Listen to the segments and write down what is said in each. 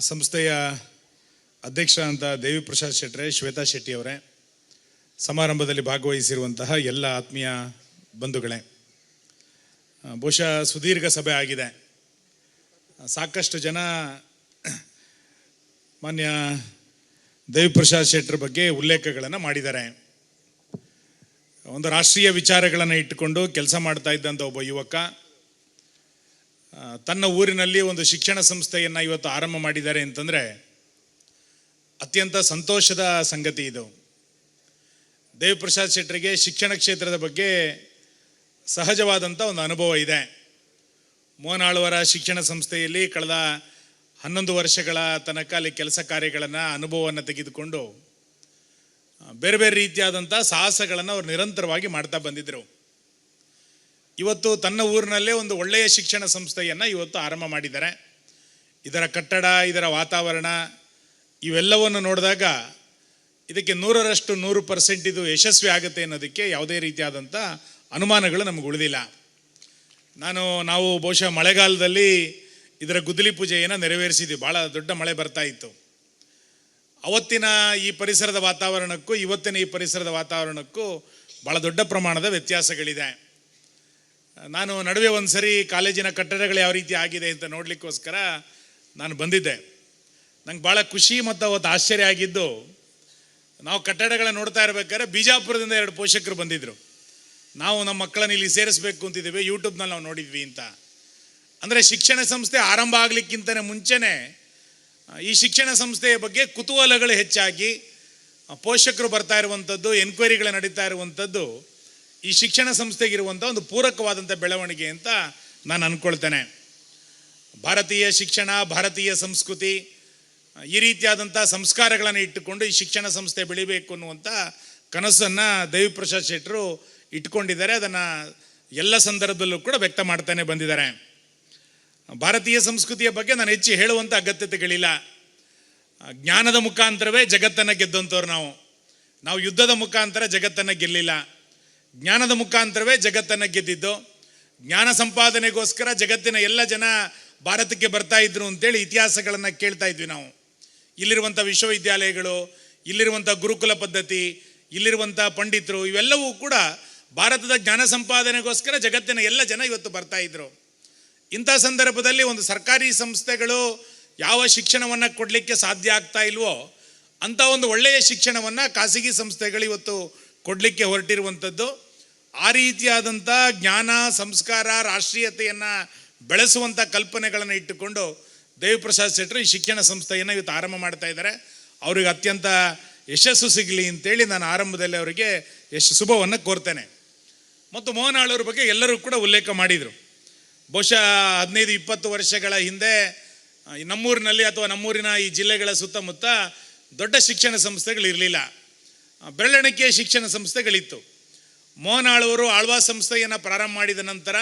ಸಂಸ್ಥೆಯ ಅಧ್ಯಕ್ಷ ಅಂತ ದೇವಿ ಪ್ರಸಾದ್ ಶೆಟ್ರೆ, ಶ್ವೇತಾ ಶೆಟ್ಟಿ ಅವರೇ, ಸಮಾರಂಭದಲ್ಲಿ ಭಾಗವಹಿಸಿರುವಂತಹ ಎಲ್ಲ ಆತ್ಮೀಯ ಬಂಧುಗಳೇ. ಬಹುಶಃ ಸುದೀರ್ಘ ಸಭೆ ಆಗಿದೆ. ಸಾಕಷ್ಟು ಜನ ಮಾನ್ಯ ದೇವಿ ಪ್ರಸಾದ್ ಶೆಟ್ಟರ್ ಬಗ್ಗೆ ಉಲ್ಲೇಖಗಳನ್ನು ಮಾಡಿದ್ದಾರೆ. ಒಂದು ರಾಷ್ಟ್ರೀಯ ವಿಚಾರಗಳನ್ನು ಇಟ್ಟುಕೊಂಡು ಕೆಲಸ ಮಾಡ್ತಾ ಇದ್ದಂಥ ಒಬ್ಬ ಯುವಕ ತನ್ನ ಊರಿನಲ್ಲಿ ಒಂದು ಶಿಕ್ಷಣ ಸಂಸ್ಥೆಯನ್ನು ಇವತ್ತು ಆರಂಭ ಮಾಡಿದ್ದಾರೆ ಅಂತಂದರೆ ಅತ್ಯಂತ ಸಂತೋಷದ ಸಂಗತಿ ಇದು. ದೇವಪ್ರಸಾದ್ ಶೆಟ್ಟರಿಗೆ ಶಿಕ್ಷಣ ಕ್ಷೇತ್ರದ ಬಗ್ಗೆ ಸಹಜವಾದಂಥ ಒಂದು ಅನುಭವ ಇದೆ. ಮೋನಾಳ್ವರ ಶಿಕ್ಷಣ ಸಂಸ್ಥೆಯಲ್ಲಿ ಕಳೆದ ಹನ್ನೊಂದು ವರ್ಷಗಳ ತನಕ ಅಲ್ಲಿ ಕೆಲಸ ಕಾರ್ಯಗಳನ್ನು, ಅನುಭವವನ್ನು ತೆಗೆದುಕೊಂಡು ಬೇರೆ ಬೇರೆ ರೀತಿಯಾದಂಥ ಸಾಹಸಗಳನ್ನು ಅವರು ನಿರಂತರವಾಗಿ ಮಾಡ್ತಾ ಬಂದಿದ್ದರು ಇವತ್ತು ತನ್ನ ಊರಿನಲ್ಲೇ ಒಂದು ಒಳ್ಳೆಯ ಶಿಕ್ಷಣ ಸಂಸ್ಥೆಯನ್ನು ಇವತ್ತು ಆರಂಭ ಮಾಡಿದ್ದಾರೆ. ಇದರ ಕಟ್ಟಡ, ಇದರ ವಾತಾವರಣ, ಇವೆಲ್ಲವನ್ನು ನೋಡಿದಾಗ ಇದಕ್ಕೆ ನೂರರಷ್ಟು ನೂರು ಪರ್ಸೆಂಟ್ ಇದು ಯಶಸ್ವಿ ಆಗುತ್ತೆ ಅನ್ನೋದಕ್ಕೆ ಯಾವುದೇ ರೀತಿಯಾದಂಥ ಅನುಮಾನಗಳು ನಮಗೆ ಉಳಿದಿಲ್ಲ. ನಾನು, ನಾವು ಬಹುಶಃ ಮಳೆಗಾಲದಲ್ಲಿ ಇದರ ಗುದ್ದಲಿ ಪೂಜೆಯನ್ನು ನೆರವೇರಿಸಿದ್ವಿ. ಭಾಳ ದೊಡ್ಡ ಮಳೆ ಬರ್ತಾ ಇತ್ತು. ಅವತ್ತಿನ ಈ ಪರಿಸರದ ವಾತಾವರಣಕ್ಕೂ, ಇವತ್ತಿನ ಈ ಪರಿಸರದ ವಾತಾವರಣಕ್ಕೂ ಭಾಳ ದೊಡ್ಡ ಪ್ರಮಾಣದ ವ್ಯತ್ಯಾಸಗಳಿದೆ. ನಾನು ನಡುವೆ ಒಂದು ಸರಿ ಕಾಲೇಜಿನ ಕಟ್ಟಡಗಳು ಯಾವ ರೀತಿ ಆಗಿದೆ ಅಂತ ನೋಡಲಿಕ್ಕೋಸ್ಕರ ನಾನು ಬಂದಿದ್ದೆ. ನಂಗೆ ಭಾಳ ಖುಷಿ ಮತ್ತು ಅವತ್ತು ಆಶ್ಚರ್ಯ ಆಗಿದ್ದು, ನಾವು ಕಟ್ಟಡಗಳ ನೋಡ್ತಾ ಇರ್ಬೇಕಾದ್ರೆ ಬಿಜಾಪುರದಿಂದ ಎರಡು ಪೋಷಕರು ಬಂದಿದ್ದರು ನಾವು ನಮ್ಮ ಮಕ್ಕಳನ್ನ ಇಲ್ಲಿ ಸೇರಿಸ್ಬೇಕು ಅಂತಿದ್ದೀವಿ, ಯೂಟ್ಯೂಬ್ನಲ್ಲಿ ನಾವು ನೋಡಿದ್ವಿ ಅಂತ. ಅಂದರೆ ಶಿಕ್ಷಣ ಸಂಸ್ಥೆ ಆರಂಭ ಆಗಲಿಕ್ಕಿಂತನೇ ಮುಂಚೆನೇ, ಈ ಶಿಕ್ಷಣ ಸಂಸ್ಥೆಯ ಬಗ್ಗೆ ಕುತೂಹಲಗಳು ಹೆಚ್ಚಾಗಿ, ಪೋಷಕರು ಬರ್ತಾ ಇರುವಂಥದ್ದು, ಎನ್ಕ್ವೈರಿಗಳು ನಡೀತಾ ಇರುವಂಥದ್ದು ಈ ಶಿಕ್ಷಣ ಸಂಸ್ಥೆಗಿರುವಂಥ ಒಂದು ಪೂರಕವಾದಂಥ ಬೆಳವಣಿಗೆ ಅಂತ ನಾನು ಅಂದ್ಕೊಳ್ತೇನೆ ಭಾರತೀಯ ಶಿಕ್ಷಣ, ಭಾರತೀಯ ಸಂಸ್ಕೃತಿ, ಈ ರೀತಿಯಾದಂಥ ಸಂಸ್ಕಾರಗಳನ್ನು ಇಟ್ಟುಕೊಂಡು ಈ ಶಿಕ್ಷಣ ಸಂಸ್ಥೆ ಬೆಳಿಬೇಕು ಅನ್ನುವಂಥ ಕನಸನ್ನು ದೇವಿಪ್ರಸಾದ್ ಶೆಟ್ಟರು ಇಟ್ಕೊಂಡಿದ್ದಾರೆ. ಅದನ್ನು ಎಲ್ಲ ಸಂದರ್ಭದಲ್ಲೂ ಕೂಡ ವ್ಯಕ್ತ ಮಾಡ್ತಾನೆ ಬಂದಿದ್ದಾರೆ. ಭಾರತೀಯ ಸಂಸ್ಕೃತಿಯ ಬಗ್ಗೆ ನಾನು ಹೆಚ್ಚು ಹೇಳುವಂಥ ಅಗತ್ಯತೆಗಳಿಲ್ಲ. ಜ್ಞಾನದ ಮುಖಾಂತರವೇ ಜಗತ್ತನ್ನು ಗೆದ್ದಂಥವ್ರು ನಾವು. ನಾವು ಯುದ್ಧದ ಮುಖಾಂತರ ಜಗತ್ತನ್ನು ಗೆಲ್ಲಿಲ್ಲ. ಜ್ಞಾನದ ಮುಖಾಂತರವೇ ಜಗತ್ತನ್ನು ಗೆದ್ದಿದ್ದು, ಜ್ಞಾನ ಸಂಪಾದನೆಗೋಸ್ಕರ ಜಗತ್ತಿನ ಎಲ್ಲ ಜನ ಭಾರತಕ್ಕೆ ಬರ್ತಾ ಇದ್ರು ಅಂತೇಳಿ ಇತಿಹಾಸಗಳನ್ನು ಕೇಳ್ತಾ ಇದ್ವಿ ನಾವು. ಇಲ್ಲಿರುವಂಥ ವಿಶ್ವವಿದ್ಯಾಲಯಗಳು ಇಲ್ಲಿರುವಂಥ ಗುರುಕುಲ ಪದ್ಧತಿ ಇಲ್ಲಿರುವಂಥ ಪಂಡಿತರು, ಇವೆಲ್ಲವೂ ಕೂಡ ಭಾರತದ ಜ್ಞಾನ ಸಂಪಾದನೆಗೋಸ್ಕರ ಜಗತ್ತಿನ ಎಲ್ಲ ಜನ ಇವತ್ತು ಬರ್ತಾ ಇದ್ರು. ಇಂಥ ಸಂದರ್ಭದಲ್ಲಿ ಒಂದು ಸರ್ಕಾರಿ ಸಂಸ್ಥೆಗಳು ಯಾವ ಶಿಕ್ಷಣವನ್ನು ಕೊಡಲಿಕ್ಕೆ ಸಾಧ್ಯ ಆಗ್ತಾ ಇಲ್ವೋ, ಅಂಥ ಒಂದು ಒಳ್ಳೆಯ ಶಿಕ್ಷಣವನ್ನು ಖಾಸಗಿ ಸಂಸ್ಥೆಗಳು ಇವತ್ತು ಕೊಡಲಿಕ್ಕೆ ಹೊರಟಿರುವಂಥದ್ದು, ಆ ರೀತಿಯಾದಂಥ ಜ್ಞಾನ, ಸಂಸ್ಕಾರ, ರಾಷ್ಟ್ರೀಯತೆಯನ್ನು ಬೆಳೆಸುವಂಥ ಕಲ್ಪನೆಗಳನ್ನು ಇಟ್ಟುಕೊಂಡು ದೇವಿಪ್ರಸಾದ್ ಶೆಟ್ಟರು ಈ ಶಿಕ್ಷಣ ಸಂಸ್ಥೆಯನ್ನು ಇವತ್ತು ಆರಂಭ ಮಾಡ್ತಾ ಇದ್ದಾರೆ. ಅವ್ರಿಗೆ ಅತ್ಯಂತ ಯಶಸ್ಸು ಸಿಗಲಿ ಅಂತೇಳಿ ನಾನು ಆರಂಭದಲ್ಲಿ ಅವರಿಗೆ ಯಶ್, ಶುಭವನ್ನು ಕೋರ್ತೇನೆ. ಮತ್ತು ಮೋಹನ್ ಬಗ್ಗೆ ಎಲ್ಲರೂ ಕೂಡ ಉಲ್ಲೇಖ ಮಾಡಿದರು. ಬಹುಶಃ ಹದಿನೈದು, ಇಪ್ಪತ್ತು ವರ್ಷಗಳ ಹಿಂದೆ ನಮ್ಮೂರಿನಲ್ಲಿ ಅಥವಾ ನಮ್ಮೂರಿನ ಈ ಜಿಲ್ಲೆಗಳ ಸುತ್ತಮುತ್ತ ದೊಡ್ಡ ಶಿಕ್ಷಣ ಸಂಸ್ಥೆಗಳು ಬೆರಳೆಣಿಕೆಯ ಶಿಕ್ಷಣ ಸಂಸ್ಥೆಗಳಿತ್ತು. ಮೋಹನ್ ಆಳ್ವರು ಆಳ್ವಾ ಸಂಸ್ಥೆಯನ್ನು ಪ್ರಾರಂಭ ಮಾಡಿದ ನಂತರ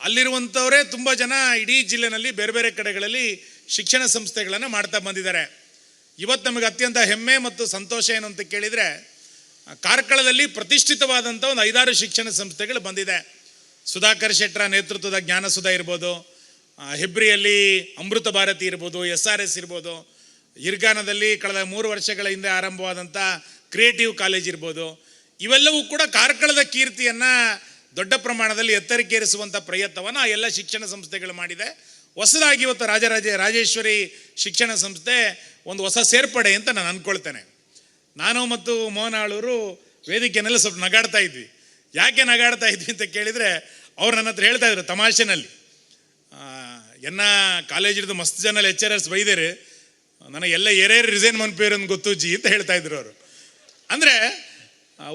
ಅಲ್ಲಿರುವಂಥವರೇ ತುಂಬ ಜನ ಇಡೀ ಜಿಲ್ಲೆನಲ್ಲಿ ಬೇರೆ ಬೇರೆ ಕಡೆಗಳಲ್ಲಿ ಶಿಕ್ಷಣ ಸಂಸ್ಥೆಗಳನ್ನು ಮಾಡ್ತಾ ಬಂದಿದ್ದಾರೆ. ಇವತ್ತು ನಮಗೆ ಅತ್ಯಂತ ಹೆಮ್ಮೆ ಮತ್ತು ಸಂತೋಷ ಏನು ಅಂತ ಕೇಳಿದರೆ ಕಾರ್ಕಳದಲ್ಲಿ ಪ್ರತಿಷ್ಠಿತವಾದಂಥ ಒಂದು ಐದಾರು ಶಿಕ್ಷಣ ಸಂಸ್ಥೆಗಳು ಬಂದಿದೆ. ಸುಧಾಕರ್ ಶೆಟ್ಟರ ನೇತೃತ್ವದ ಜ್ಞಾನಸುಧ ಇರ್ಬೋದು ಹೆಬ್ರಿಯಲ್ಲಿ ಅಮೃತ ಭಾರತಿ ಇರ್ಬೋದು ಎಸ್ ಆರ್ ಎಸ್ ಇರ್ಬೋದು ಇರ್ಗಾನದಲ್ಲಿ ಕಳೆದ ಮೂರು ವರ್ಷಗಳ ಹಿಂದೆ ಆರಂಭವಾದಂಥ ಕ್ರಿಯೇಟಿವ್ ಕಾಲೇಜ್ ಇರ್ಬೋದು. ಇವೆಲ್ಲವೂ ಕೂಡ ಕಾರ್ಕಳದ ಕೀರ್ತಿಯನ್ನು ದೊಡ್ಡ ಪ್ರಮಾಣದಲ್ಲಿ ಎತ್ತರಿಕೇರಿಸುವಂಥ ಪ್ರಯತ್ನವನ್ನು ಆ ಎಲ್ಲ ಶಿಕ್ಷಣ ಸಂಸ್ಥೆಗಳು ಮಾಡಿದೆ. ಹೊಸದಾಗಿ ಇವತ್ತು ರಾಜರಾಜ ರಾಜೇಶ್ವರಿ ಶಿಕ್ಷಣ ಸಂಸ್ಥೆ ಒಂದು ಹೊಸ ಸೇರ್ಪಡೆ ಅಂತ ನಾನು ಅಂದ್ಕೊಳ್ತೇನೆ ನಾನು ಮತ್ತು ಮೋಹನಾಳೂರು ವೇದಿಕೆಯಲ್ಲಿ ಸ್ವಲ್ಪ ನಗಾಡ್ತಾ ಇದ್ವಿ. ಯಾಕೆ ನಗಾಡ್ತಾ ಇದ್ವಿ ಅಂತ ಕೇಳಿದರೆ ಅವ್ರು ನನ್ನ ಹತ್ರ ಹೇಳ್ತಾ ಇದ್ರು ತಮಾಷೆನಲ್ಲಿ. ಎನ್ನ ಕಾಲೇಜಿದ್ದು ಮಸ್ತ್ ಜನ ಲೆಕ್ಚರರ್ಸ್ ಬೈದೇರಿ. ನನಗೆ ಎಲ್ಲ ಏರೇರು ರಿಸೈನ್ ಮನ್ಪೇರು ಅಂತ ಗೊತ್ತು ಜಿ ಅಂತ ಹೇಳ್ತಾ ಇದ್ರು ಅವರು. ಅಂದರೆ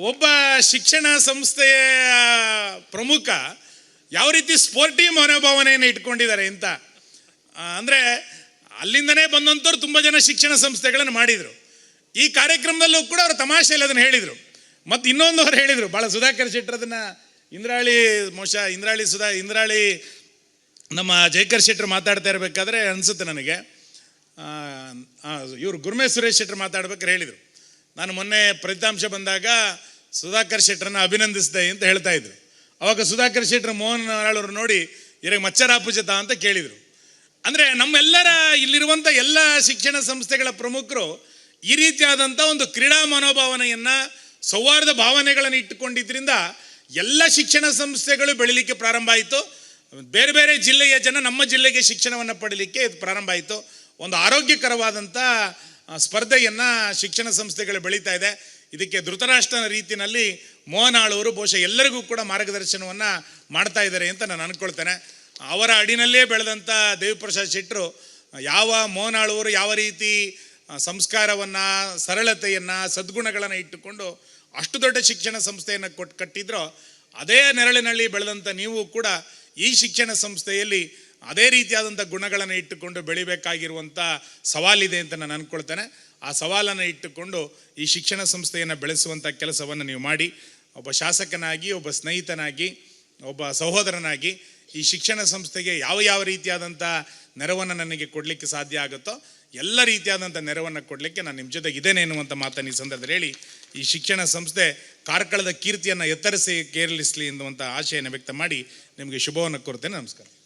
ಒಬ್ಬ ಶಿಕ್ಷಣ ಸಂಸ್ಥೆಯ ಪ್ರಮುಖ ಯಾವ ರೀತಿ ಸ್ಪೋರ್ಟಿ ಮನೋಭಾವನೆಯನ್ನು ಇಟ್ಕೊಂಡಿದ್ದಾರೆ ಆ, ಅಂದರೆ ಅಲ್ಲಿಂದನೇ ಬಂದಂಥವ್ರು ತುಂಬ ಜನ ಶಿಕ್ಷಣ ಸಂಸ್ಥೆಗಳನ್ನು ಮಾಡಿದರು. ಈ ಕಾರ್ಯಕ್ರಮದಲ್ಲೂ ಕೂಡ ಅವರು ತಮಾಷೆಯಲ್ಲಿ ಅದನ್ನು ಹೇಳಿದರು. ಮತ್ತು ಇನ್ನೊಂದು ಅವ್ರು ಹೇಳಿದರು ಭಾಳ ಸುಧಾಕರ್ ಶೆಟ್ಟರ್ ಅದನ್ನು ಇಂದ್ರಾಳಿ ಮೋಶ ಇಂದ್ರಾಳಿ ಸುಧಾ ಇಂದ್ರಾಳಿ ನಮ್ಮ ಜಯಕರ್ ಶೆಟ್ಟರು ಮಾತಾಡ್ತಾ ಇರಬೇಕಾದ್ರೆ ಅನಿಸುತ್ತೆ ನನಗೆ. ಇವರು ಗುರುಮೇ ಸುರೇಶ್ ಶೆಟ್ಟರು ಮಾತಾಡ್ಬೇಕಾದ್ರೆ ಹೇಳಿದರು. ನಾನು ಮೊನ್ನೆ ಫಲಿತಾಂಶ ಬಂದಾಗ ಸುಧಾಕರ್ ಶೆಟ್ಟರನ್ನ ಅಭಿನಂದಿಸಿದೆ ಅಂತ ಹೇಳ್ತಾ ಇದ್ರು. ಅವಾಗ ಸುಧಾಕರ್ ಶೆಟ್ಟರ್ ಮೋಹನ್ ಆಳವ್ರು ನೋಡಿ ಮಚ್ಚರ ಮಚ್ಚರಾಪುಜತ ಅಂತ ಕೇಳಿದರು. ಅಂದರೆ ನಮ್ಮೆಲ್ಲರ ಇಲ್ಲಿರುವಂಥ ಎಲ್ಲ ಶಿಕ್ಷಣ ಸಂಸ್ಥೆಗಳ ಪ್ರಮುಖರು ಈ ರೀತಿಯಾದಂಥ ಒಂದು ಕ್ರೀಡಾ ಮನೋಭಾವನೆಯನ್ನು, ಸೌಹಾರ್ದ ಭಾವನೆಗಳನ್ನು ಇಟ್ಟುಕೊಂಡಿದ್ದರಿಂದ ಎಲ್ಲ ಶಿಕ್ಷಣ ಸಂಸ್ಥೆಗಳು ಬೆಳಿಲಿಕ್ಕೆ ಪ್ರಾರಂಭ ಆಯಿತು. ಬೇರೆ ಬೇರೆ ಜಿಲ್ಲೆಯ ಜನ ನಮ್ಮ ಜಿಲ್ಲೆಗೆ ಶಿಕ್ಷಣವನ್ನು ಪಡೀಲಿಕ್ಕೆ ಇದು ಪ್ರಾರಂಭ ಆಯಿತು. ಒಂದು ಆರೋಗ್ಯಕರವಾದಂಥ ಸ್ಪರ್ಧೆಯನ್ನು ಶಿಕ್ಷಣ ಸಂಸ್ಥೆಗಳು ಬೆಳೀತಾ ಇದೆ. ಇದಕ್ಕೆ ಧೃತರಾಷ್ಟ್ರನ ರೀತಿಯಲ್ಲಿ ಮೋಹನ್ ಆಳವರು ಬಹುಶಃ ಎಲ್ಲರಿಗೂ ಕೂಡ ಮಾರ್ಗದರ್ಶನವನ್ನು ಮಾಡ್ತಾ ಇದ್ದಾರೆ ಅಂತ ನಾನು ಅನ್ಕೊಳ್ತೇನೆ. ಅವರ ಅಡಿನಲ್ಲೇ ಬೆಳೆದಂಥ ದೇವಿಪ್ರಸಾದ್ ಶೆಟ್ಟರು, ಯಾವ ಮೋಹನ್ ಆಳವರು ಯಾವ ರೀತಿ ಸಂಸ್ಕಾರವನ್ನು, ಸರಳತೆಯನ್ನು, ಸದ್ಗುಣಗಳನ್ನು ಇಟ್ಟುಕೊಂಡು ಅಷ್ಟು ದೊಡ್ಡ ಶಿಕ್ಷಣ ಸಂಸ್ಥೆಯನ್ನು ಕೊಟ್ಟು ಕಟ್ಟಿದ್ರೋ, ಅದೇ ನೆರಳಿನಲ್ಲಿ ಬೆಳೆದಂಥ ನೀವು ಕೂಡ ಈ ಶಿಕ್ಷಣ ಸಂಸ್ಥೆಯಲ್ಲಿ ಅದೇ ರೀತಿಯಾದಂಥ ಗುಣಗಳನ್ನು ಇಟ್ಟುಕೊಂಡು ಬೆಳಿಬೇಕಾಗಿರುವಂಥ ಸವಾಲಿದೆ ಅಂತ ನಾನು ಅಂದ್ಕೊಳ್ತೇನೆ ಆ ಸವಾಲನ್ನು ಇಟ್ಟುಕೊಂಡು ಈ ಶಿಕ್ಷಣ ಸಂಸ್ಥೆಯನ್ನು ಬೆಳೆಸುವಂಥ ಕೆಲಸವನ್ನು ನೀವು ಮಾಡಿ. ಒಬ್ಬ ಶಾಸಕನಾಗಿ, ಒಬ್ಬ ಸ್ನೇಹಿತನಾಗಿ, ಒಬ್ಬ ಸಹೋದರನಾಗಿ ಈ ಶಿಕ್ಷಣ ಸಂಸ್ಥೆಗೆ ಯಾವ ಯಾವ ರೀತಿಯಾದಂಥ ನೆರವನ್ನು ನನಗೆ ಕೊಡಲಿಕ್ಕೆ ಸಾಧ್ಯ ಆಗುತ್ತೋ ಎಲ್ಲ ರೀತಿಯಾದಂಥ ನೆರವನ್ನು ಕೊಡಲಿಕ್ಕೆ ನಾನು ನಿಮ್ಮ ಜೊತೆಗೆ ಇದೇನೆ ಎನ್ನುವಂಥ ಮಾತನ್ನು ಈ ಸಂದರ್ಭದಲ್ಲಿ ಹೇಳಿ ಈ ಶಿಕ್ಷಣ ಸಂಸ್ಥೆ ಕಾರ್ಕಳದ ಕೀರ್ತಿಯನ್ನು ಎತ್ತರಿಸಿ ಕೇರಳಿಸಲಿ ಎನ್ನುವಂಥ ಆಶಯನ ವ್ಯಕ್ತ ಮಾಡಿ ನಿಮಗೆ ಶುಭವನ್ನು ಕೋರ್ತೇನೆ ನಮಸ್ಕಾರ.